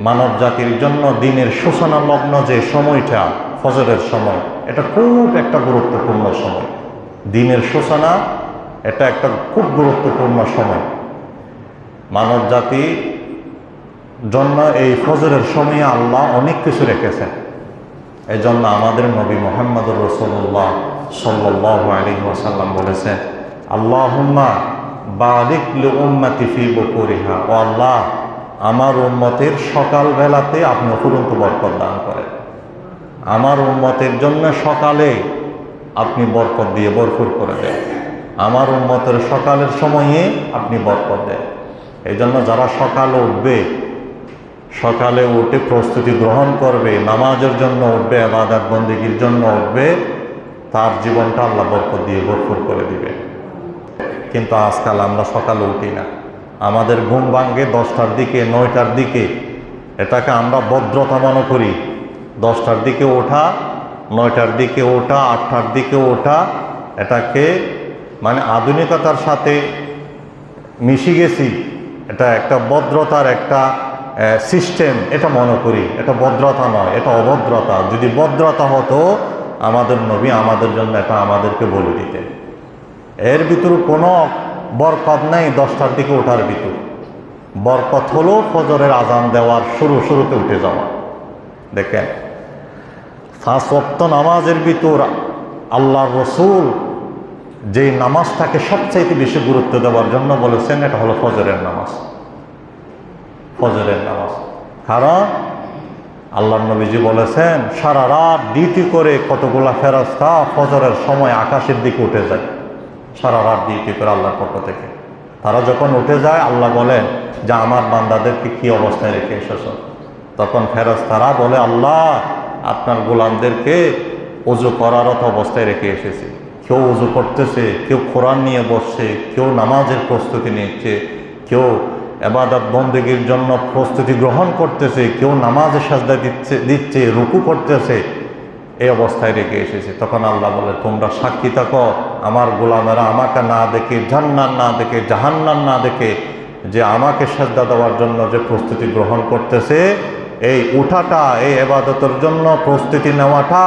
মানব জাতির জন্য দিনের সূচনা লগ্ন যে সময়টা, ফজরের সময়, এটা খুব একটা গুরুত্বপূর্ণ সময়। দিনের সূচনা, এটা একটা খুব গুরুত্বপূর্ণ সময়। মানব জাতি জন্য এই ফজরের সময়ে আল্লাহ অনেক কিছু রেখেছেন। এই জন্য আমাদের নবী মোহাম্মদুর রসুল্লাহ সাল্লাহ আলী ওসাল্লাম বলেছেন, আল্লাহুম্মা বারিক উম্মাতি ফি ও আল্লাহ আমার উম্মতের সকাল বেলাতে আপনি অফুরন্ত বরকত দান করেন। আমার উম্মতের জন্য সকালে আপনি বরকত দিয়ে বরফুর করে দেন। আমার উম্মতের সকালের সময়ে আপনি বরকত দেন। এই জন্য যারা সকালে উঠবে, সকালে উঠে প্রস্তুতি গ্রহণ করবে, নামাজের জন্য উঠবে, আবাদাত বন্দীগীর জন্য উঠবে, তার জীবনটা আল্লাহ বরকত দিয়ে ভরপুর করে দিবে। কিন্তু আজকাল আমরা সকালে উঠি না। আমাদের ঘুম ভাঙ্গে দশটার দিকে, নয়টার দিকে। এটাকে আমরা ভদ্রতা মনে করি। দশটার দিকে ওঠা, নয়টার দিকে ওঠা, আটটার দিকে ওঠা, এটাকে মানে আধুনিকতার সাথে মিশে গেছি। এটা একটা ভদ্রতার একটা সিস্টেম এটা মনে করি। এটা ভদ্রতা নয়, এটা অভদ্রতা। যদি ভদ্রতা হতো, আমাদের নবী আমাদের জন্য এটা আমাদেরকে বলে দিতেন। এর ভিতর কোনো বরকত নেই দশটার দিকে ওঠার ভিতর। বরকত হলো ফজরের আজান দেওয়ার শুরু, শুরুতে উঠে যাওয়া। দেখেন, ফাঁস নামাজের ভিতর আল্লাহ রসুল যে নামাজটাকে সবচাইতে বেশি গুরুত্ব দেওয়ার জন্য বলেছেন, এটা হলো ফজরের নামাজ। ফজরের নামাজ। কারণ আল্লাহ নবীজি বলেছেন, সারা রাত ডিউটি করে কতগুলা ফেরস্তা ফজরের সময় আকাশের দিকে উঠে যায়। সারা রাত ডিউটি করে আল্লাহর পক্ষ থেকে। তারা যখন উঠে যায়, আল্লাহ বলেন যে আমার বান্দাদেরকে কি অবস্থায় রেখে এসেছ? তখন ফেরজ তারা বলে, আল্লাহ, আপনার গোলামদেরকে উজু করারত অবস্থায় রেখে এসেছি। কেউ উজু করতেছে, কেউ কোরআন নিয়ে বসছে, কেউ নামাজের প্রস্তুতি নিচ্ছে, কেউ এবাদত বন্দীগীর জন্য প্রস্তুতি গ্রহণ করতেছে, কেউ নামাজের সাজদা দিচ্ছে দিচ্ছে, রুকু করতেছে। এই অবস্থায় রেখে এসেছে। তখন আল্লাহ বলে, তোমরা সাক্ষী থাকো, আমার গোলামেরা আমাকে না দেখে জান্নার না দেখে জাহান্নার না দেখে যে আমাকে সাজদা দেওয়ার জন্য যে প্রস্তুতি গ্রহণ করতেছে, এই উঠাটা, এই এবাদতের জন্য প্রস্তুতি নেওয়াটা,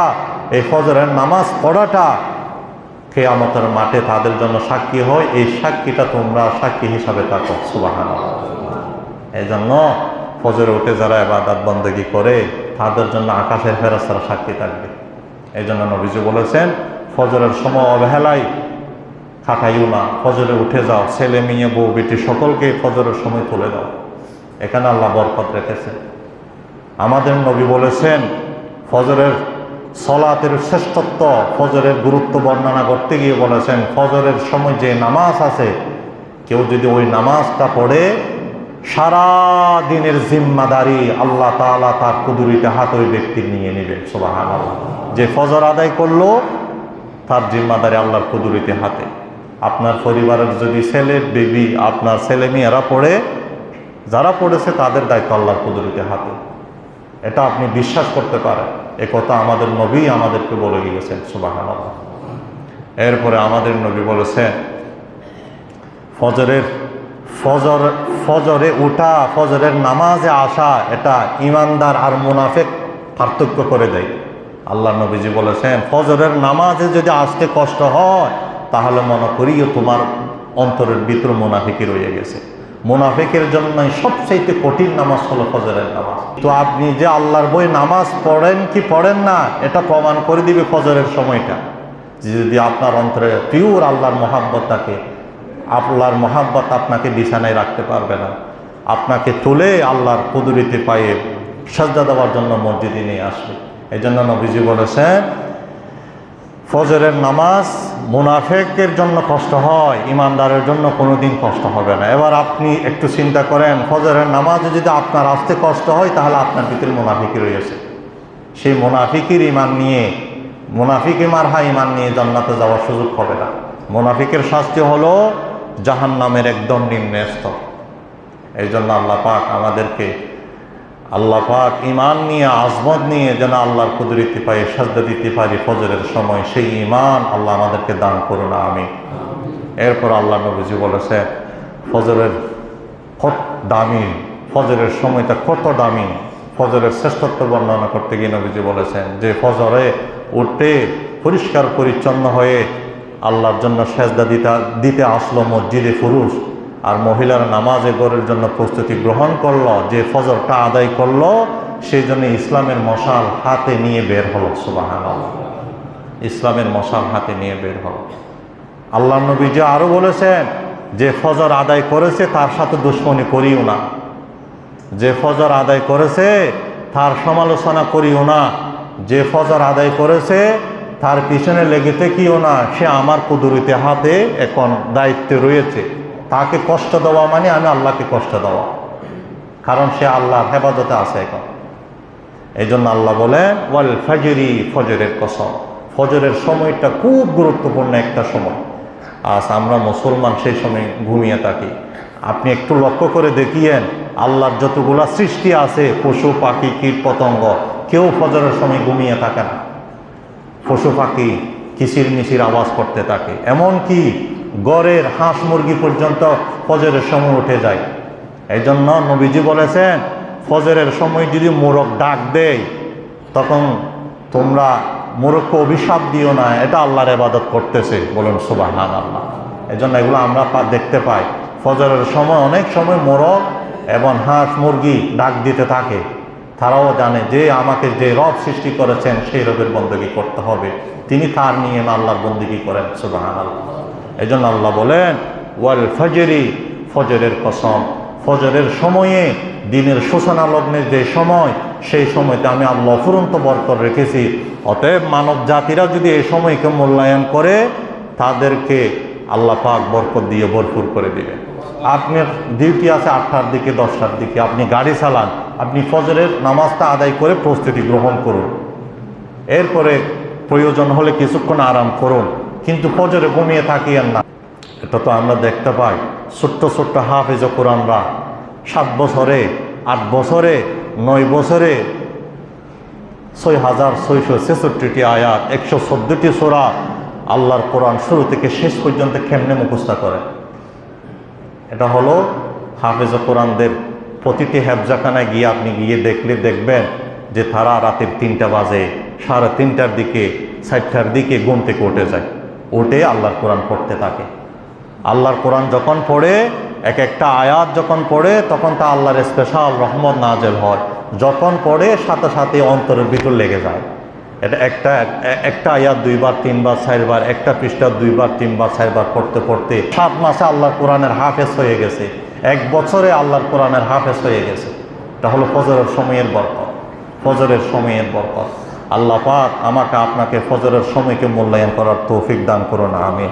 এই ফজরের নামাজ পড়াটা কেয়ামতের মাঠে তাদের জন্য সাক্ষী হয়। এই সাক্ষীটা তোমরা সাক্ষী হিসাবে থাকো। সুবাহান এই জন্য ফজরে উঠে যারা এবাদাত বন্দেগী করে তাদের জন্য আকাশের ফেরস্তারা সাক্ষী থাকবে। এই জন্য নবীজি বলেছেন, ফজরের সময় অবহেলায় খাটাইও না, ফজরে উঠে যাও, ছেলে, মেয়ে, বউ, বেটি, সকলকে ফজরের সময় তুলে দাও। এখানে আল্লাহ বরকত রেখেছেন। আমাদের নবী বলেছেন, ফজরের সলাতের শ্রেষ্ঠত্ব, ফজরের গুরুত্ব বর্ণনা করতে গিয়ে বলেছেন, ফজরের সময় যে নামাজ আছে, কেউ যদি ওই নামাজটা পড়ে সারা দিনের জিম্মাদারি আল্লাহ তালা তার কুদুরিতে হাত ওই ব্যক্তির নিয়ে নেবেন সোবাহান যে ফজর আদায় করল, তার জিম্মাদারি আল্লাহর কুদুরিতে হাতে। আপনার পরিবারের যদি ছেলে, বেবি, আপনার ছেলে মেয়েরা পড়ে, যারা পড়েছে তাদের দায়িত্ব আল্লাহর কুদুরিতে হাতে। এটা আপনি বিশ্বাস করতে পারেন। এ কথা আমাদের নবী আমাদেরকে বলে গিয়েছেন সুবাহান এরপরে আমাদের নবী বলেছেন, ফজরের ফজর, ফজরে উঠা, ফজরের নামাজে আসা, এটা ইমানদার আর মুনাফেক পার্থক্য করে দেয়। আল্লাহ নবীজি বলেছেন, ফজরের নামাজে যদি আসতে কষ্ট হয়, তাহলে মনে করিও তোমার অন্তরের ভিতর মুনাফিকি রয়ে গেছে। মুনাফিকের জন্য সবচাইতে কঠিন নামাজ হলো ফজরের নামাজ। তো আপনি যে আল্লাহর বই নামাজ পড়েন কি পড়েন না, এটা প্রমাণ করে দিবে ফজরের সময়টা। যদি আপনার অন্তরে পিওর আল্লাহর মহাব্বত থাকে আল্লাহর মহাব্বত আপনাকে বিছানায় রাখতে পারবে না। আপনাকে তুলে আল্লাহর কুদুরিতে পায়ে সাজদা দেওয়ার জন্য মসজিদে নিয়ে আসবে। এই জন্য নবীজি বলেছেন, ফজরের নামাজ মুনাফেকের জন্য কষ্ট হয়, ইমানদারের জন্য কোনোদিন কষ্ট হবে না। এবার আপনি একটু চিন্তা করেন, ফজরের নামাজে যদি আপনার আসতে কষ্ট হয়, তাহলে আপনার ভিতরে মুনাফিকি রয়েছে। সেই মুনাফিকির ইমান নিয়ে, মুনাফিক ইমার হা ইমান নিয়ে জান্নাতে যাওয়ার সুযোগ হবে না। মুনাফিকের শাস্তি হলো জাহান নামের একদম নিম্ন স্তর এই জন্য আল্লাহ পাক আমাদেরকে, আল্লাহ পাক ইমান নিয়ে, আজমত নিয়ে যেন আল্লাহর কুদরিতে পাই সাজদা দিতে পারি ফজরের সময়, সেই ইমান আল্লাহ আমাদেরকে দান করুন আমি এরপর আল্লাহ নবীজি বলেছে ফজরের কত দামি, ফজরের সময়টা কত দামি, ফজরের শ্রেষ্ঠত্ব বর্ণনা করতে গিয়ে নবীজি বলেছেন, যে ফজরে উঠে পরিষ্কার পরিচ্ছন্ন হয়ে আল্লাহর জন্য সেজদা দিতে দিতে আসলো মসজিদে পুরুষ। আর মহিলারা নামাজে গড়ের জন্য প্রস্তুতি গ্রহণ করল, যে ফজরটা আদায় করল, সেই জন্য ইসলামের মশাল হাতে নিয়ে বের হলো সুবাহান ইসলামের মশাল হাতে নিয়ে বের হলো। আল্লাহ নবীজি আরও বলেছেন, যে ফজর আদায় করেছে, তার সাথে দুশ্মনী করিও না। যে ফজর আদায় করেছে, তার সমালোচনা করিও না। যে ফজর আদায় করেছে তার পিছনে লেগে থেকেও না, সে আমার কুদুরিতে হাতে এখন দায়িত্বে রয়েছে। তাকে কষ্ট দেওয়া মানে আমি আল্লাহকে কষ্ট দেওয়া। কারণ সে আল্লাহর হেফাজতে আছে এখন। এই জন্য আল্লাহ বলেন, ওয়াল ফাজরি ফজরের কসম। ফজরের সময়টা খুব গুরুত্বপূর্ণ একটা সময়। আজ আমরা মুসলমান সেই সময় ঘুমিয়ে থাকি। আপনি একটু লক্ষ্য করে দেখিয়েন, আল্লাহর যতগুলা সৃষ্টি আছে, পশু, পাখি, কীট, পতঙ্গ, কেউ ফজরের সময় ঘুমিয়ে থাকে না। পশু পাখি কিসির মিশির আওয়াজ করতে থাকে। এমন কি গড়ের হাঁস মুরগি পর্যন্ত ফজরের সময় উঠে যায়। এই জন্য নবীজি বলেছেন, ফজরের সময় যদি মোরগ ডাক দেয়, তখন তোমরা মোরগকে অভিশাপ দিও না, এটা আল্লাহর এবাদত করতেছে, বলুন সুবাহ আল্লাহ এই জন্য এগুলো আমরা দেখতে পাই। ফজরের সময় অনেক সময় মোরগ এবং হাঁস মুরগি ডাক দিতে থাকে। তারাও জানে যে আমাকে যে রব সৃষ্টি করেছেন, সেই রবের বন্দগি করতে হবে। তিনি তার নিয়ে আল্লাহর বন্দগি করেন সুবাহ আল্লাহ এই জন্য আল্লাহ বলেন, ওয়াল ফজরি, ফজরের কসম। ফজরের সময়ে, দিনের সূচনা লগ্নের যে সময়, সেই সময়তে আমি আল্লাহ ফুরন্ত বরকর রেখেছি। অতএব মানব জাতিরা যদি এই সময়কে মূল্যায়ন করে, তাদেরকে আল্লাহ পাক বরকত দিয়ে ভরপুর করে দিবেন। আপনার ডিউটি আছে আটটার দিকে, দশটার দিকে। আপনি গাড়ি চালান আপনি ফজরের নামাজটা আদায় করে প্রস্তুতি গ্রহণ করুন। এরপরে প্রয়োজন হলে কিছুক্ষণ আরাম করুন। কিন্তু ফজরে ঘুমিয়ে থাকিয়েন না। এটা তো আমরা দেখতে পাই। ছোট্ট ছোট্ট হাফেজ কোরআনরা সাত বছরে, আট বছরে, নয় বছরে ছয় হাজার ছয়শো ছেষট্টিটি আয়াত, একশো চোদ্দটি সোরা আল্লাহর কোরআন শুরু থেকে শেষ পর্যন্ত কেমনে মুখস্থ করে? এটা হলো হাফেজ কোরআনদের প্রতিটি হেফজাখানায় গিয়ে আপনি গিয়ে দেখলে দেখবেন যে তারা রাতের তিনটা বাজে, সাড়ে তিনটার দিকে, চারটার দিকে ঘুম থেকে উঠে যায়। উঠে আল্লাহর কোরআন পড়তে থাকে। আল্লাহর কোরআন যখন পড়ে, এক একটা আয়াত যখন পড়ে, তখন তা আল্লাহর স্পেশাল রহমত নাজেল হয়। যখন পড়ে, সাথে সাথে অন্তরের ভিতর লেগে যায়। এটা একটা একটা আয়াত দুইবার, তিনবার, চারবার, একটা পৃষ্ঠা দুইবার, তিনবার, চারবার পড়তে পড়তে সাত মাসে আল্লাহর কোরআনের হাফেজ হয়ে গেছে। এক বছরে আল্লাহর কোরআনের হাফেজ হয়ে গেছে। এটা হলো ফজরের সময়ের বরকত। ফজরের সময়ের বরকত। আল্লাহ পাক আমাকে আপনাকে ফজরের সময়কে মূল্যায়ন করার তৌফিক দান করুন আমি